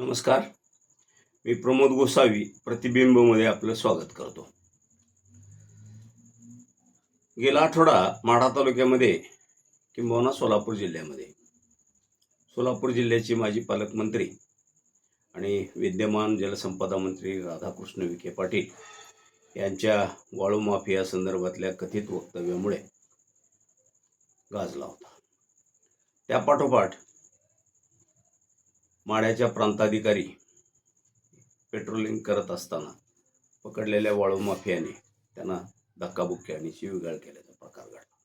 नमस्कार. मी प्रमोद गोसावी प्रतिबिंबमध्ये आपलं स्वागत करतो. गेला आठवडा माढा तालुक्यामध्ये किंबहुना सोलापूर जिल्ह्यामध्ये. सोलापूर जिल्ह्याचे माजी पालकमंत्री आणि विद्यमान जलसंपदा मंत्री राधाकृष्ण विखे पाटील यांच्या वाळू माफिया संदर्भातल्या कथित वक्तव्यामुळे गाजला होता. त्यापाठोपाठ माड्याच्या प्रांताधिकारी पेट्रोलिंग करत असताना पकडलेल्या वाळू माफियाने त्यांना धक्काबुक्की आणि शिवीगाळ केल्याचा प्रकार घडला.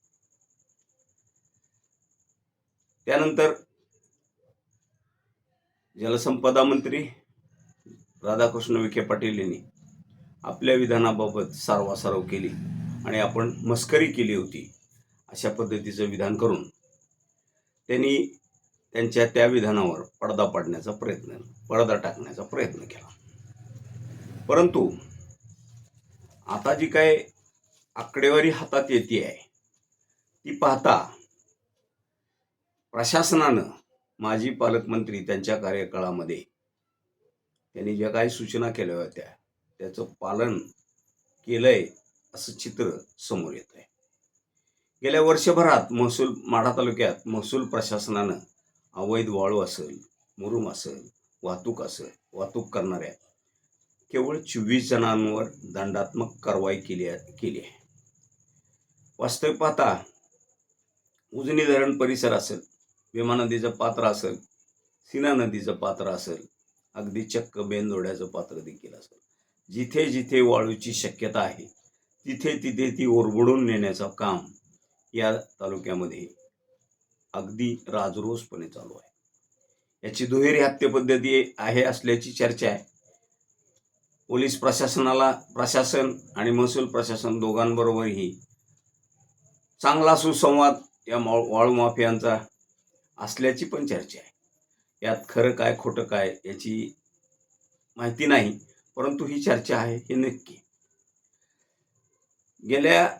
त्यानंतर जलसंपदा मंत्री राधाकृष्ण विखे पाटील यांनी आपल्या विधानाबाबत सारवासारव केली आणि आपण मस्करी केली होती अशा पद्धतीचं विधान करून त्यांनी त्यांच्या त्या विधानावर पडदा पाडण्याचा प्रयत्न पडदा टाकण्याचा प्रयत्न केला. परंतु आता जी काय आकडेवारी हातात येते आहे ती पाहता प्रशासनानं माजी पालकमंत्री त्यांच्या कार्यकाळामध्ये त्यांनी ज्या काही सूचना केल्या होत्या त्याचं पालन केलंय असं चित्र समोर येत आहे गेल्या वर्षभरात महसूल माढा तालुक्यात महसूल प्रशासनानं अवैध वाळू असेल मुरुम असेल वाहतूक असेल वाहतूक करणाऱ्या केवळ चोवीस जणांवर दंडात्मक कारवाई केली केली आहे. वास्तविक पाहता उजनी धरण परिसर असेल भीमा नदीचं पात्र असेल सीना नदीचं पात्र असेल अगदी चक्क बेंदोड्याचं पात्र देखील असेल. जिथे जिथे वाळूची शक्यता आहे तिथे तिथे ती ओरबडून नेण्याचं काम या तालुक्यामध्ये अगदी राजरोसपणे चालू आहे. याची दुहेरी हत्यपद्धती आहे असल्याची चर्चा आहे. पोलीस प्रशासनाला प्रशासन आणि महसूल प्रशासन दोघांबरोबरही चांगला सुसंवाद या मा- वाळू माफियांचा असल्याची पण चर्चा आहे. यात खरं काय खोटं काय याची माहिती नाही परंतु ही चर्चा आहे हे नक्की. गेल्या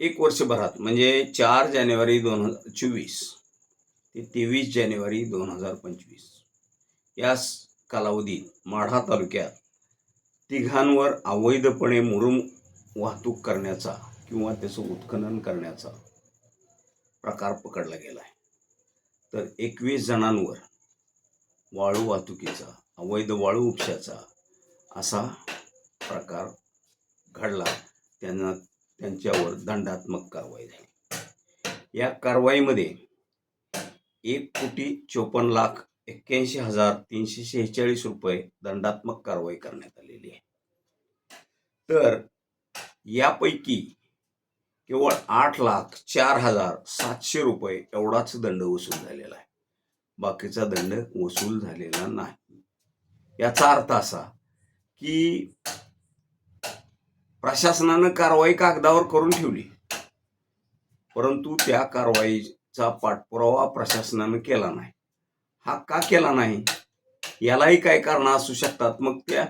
एक वर्षभरात म्हणजे चार जानेवारी दोन हजार चोवीस ते तेवीस जानेवारी दोन हजार पंचवीस. या कालावधीत माढा तालुक्यात तिघांवर अवैधपणे मुरुम वाहतूक करण्याचा किंवा त्याचं उत्खनन करण्याचा प्रकार पकडला गेला आहे. तर एकवीस जणांवर वाळू वाहतुकीचा अवैध वाळू उपशाचा असा प्रकार घडला. त्यांना त्यांच्यावर दंडात्मक कारवाई झाली. या कारवाईमध्ये एक कोटी चोपन्न लाख एक्क्याऐंशी हजार तीनशे शेहेचाळीस रुपये दंडात्मक कारवाई करण्यात आलेली आहे. तर यापैकी केवळ आठ लाख चार हजार सातशे रुपये एवढाच दंड वसूल झालेला आहे. बाकीचा दंड वसूल झालेला नाही. याचा अर्थ असा की प्रशासनानं कारवाई कागदावर करून ठेवली. परंतु त्या कारवाईचा पाठपुरावा प्रशासनानं केला नाही. हा का केला नाही? यालाही काही कारण असू शकतात. मग त्या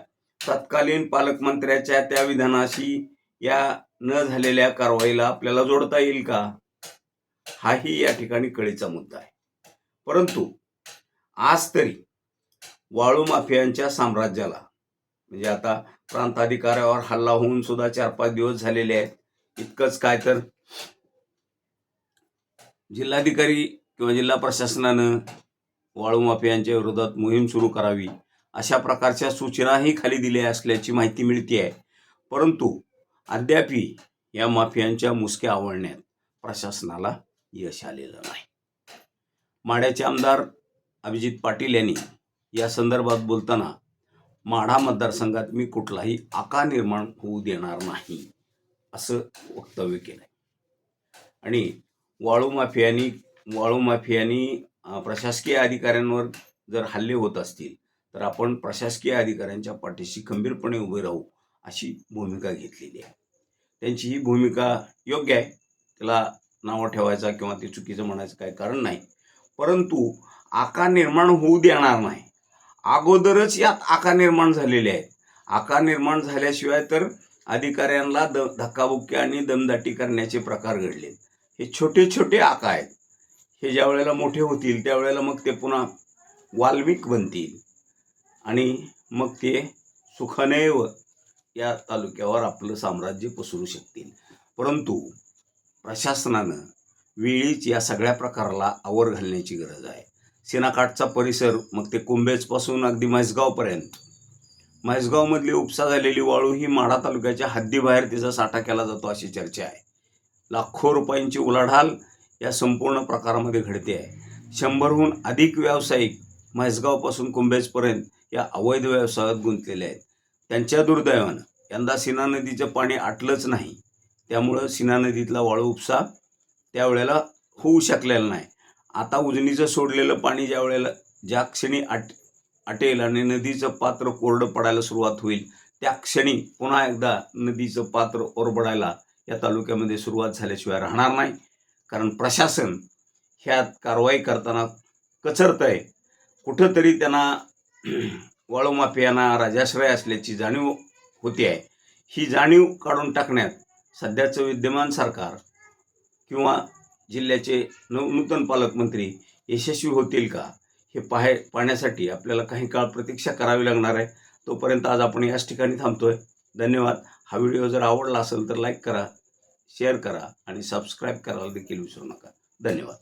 तत्कालीन पालकमंत्र्याच्या त्या विधानाशी या न झालेल्या कारवाईला आपल्याला जोडता येईल का? हाही या ठिकाणी कळीचा मुद्दा आहे. परंतु आज तरी वाळू माफियांच्या साम्राज्याला म्हणजे आता प्रांताधिकाऱ्यावर हल्ला होऊन सुद्धा चार पाच दिवस झालेले आहेत. इतकंच काय तर जिल्हाधिकारी किंवा जिल्हा प्रशासनानं वाळू माफियांच्या विरोधात मोहीम सुरू करावी अशा प्रकारच्या सूचनाही खाली दिल्या असल्याची माहिती मिळते आहे परंतु अद्यापी या माफियांच्या मुसक्या आवळण्यात प्रशासनाला यश आलेलं नाही. माड्याचे आमदार अभिजित पाटील यांनी या संदर्भात बोलताना माढा मतदारसंघात मी कुठलाही आका निर्माण होऊ देणार नाही असं वक्तव्य केलं आणि वाळू माफियांनी वाळू माफियांनी प्रशासकीय अधिकाऱ्यांवर जर हल्ले होत असतील तर आपण प्रशासकीय अधिकाऱ्यांच्या पाठीशी खंबीरपणे उभे राहू अशी भूमिका घेतलेली आहे. त्यांची ही भूमिका योग्य आहे. त्याला नावं ठेवायचा किंवा ते चुकीचं म्हणायचं काही कारण नाही. परंतु आका निर्माण होऊ देणार नाही अगोदरच यात आका निर्माण झालेले आहेत. आका निर्माण झाल्याशिवाय तर अधिकाऱ्यांना द धक्काबुक्की आणि दमदाटी करण्याचे प्रकार घडले. हे छोटे छोटे आका आहेत. हे ज्या वेळेला मोठे होतील त्यावेळेला मग ते पुन्हा वाल्मिक बनतील. आणि मग ते सुखनैव या तालुक्यावर आपलं साम्राज्य पसरू शकतील. परंतु प्रशासनानं वेळीच या सगळ्या प्रकाराला आवर घालण्याची गरज आहे. सिनाकाठचा परिसर मग ते कुंभेजपासून अगदी म्हैसगावपर्यंत. म्हैसगावमधली उपसा झालेली वाळू ही माढा तालुक्याच्या हद्दीबाहेर तिचा साठा केला जातो अशी चर्चा आहे. लाखो रुपयांची उलाढाल या संपूर्ण प्रकारामध्ये घडते आहे. शंभरहून अधिक व्यावसायिक म्हैसगावपासून कुंभेजपर्यंत या अवैध व्यवसायात गुंतलेले आहेत. त्यांच्या दुर्दैवानं यंदा सीना नदीचं पाणी आटलंच नाही. त्यामुळं सीना नदीतला वाळू उपसा त्यावेळेला होऊ शकलेला नाही. आता उजनीचं सोडलेलं पाणी ज्या वेळेला ज्या क्षणी आट आटेल आणि नदीचं पात्र कोरडं पडायला सुरुवात होईल त्या क्षणी पुन्हा एकदा नदीचं पात्र ओरबडायला या तालुक्यामध्ये सुरुवात झाल्याशिवाय राहणार नाही. कारण प्रशासन ह्यात कारवाई करताना कचरत आहे कुठंतरी त्यांना वाळूमाफियांना राजाश्रय असल्याची जाणीव होती आहे. ही जाणीव काढून टाकण्यात सध्याचं विद्यमान सरकार किंवा जिल्ह्याचे नव नूतन पालकमंत्री यशस्वी होतील का? हे पाहे पाहण्यासाठी आपल्याला काही काळ प्रतीक्षा करावी लागणार आहे. तोपर्यंत आज आपण याच ठिकाणी थांबतोय. धन्यवाद. हा व्हिडिओ जर आवडला असेल तर लाईक करा शेअर करा आणि सबस्क्राईब करायला देखील विसरू नका. धन्यवाद.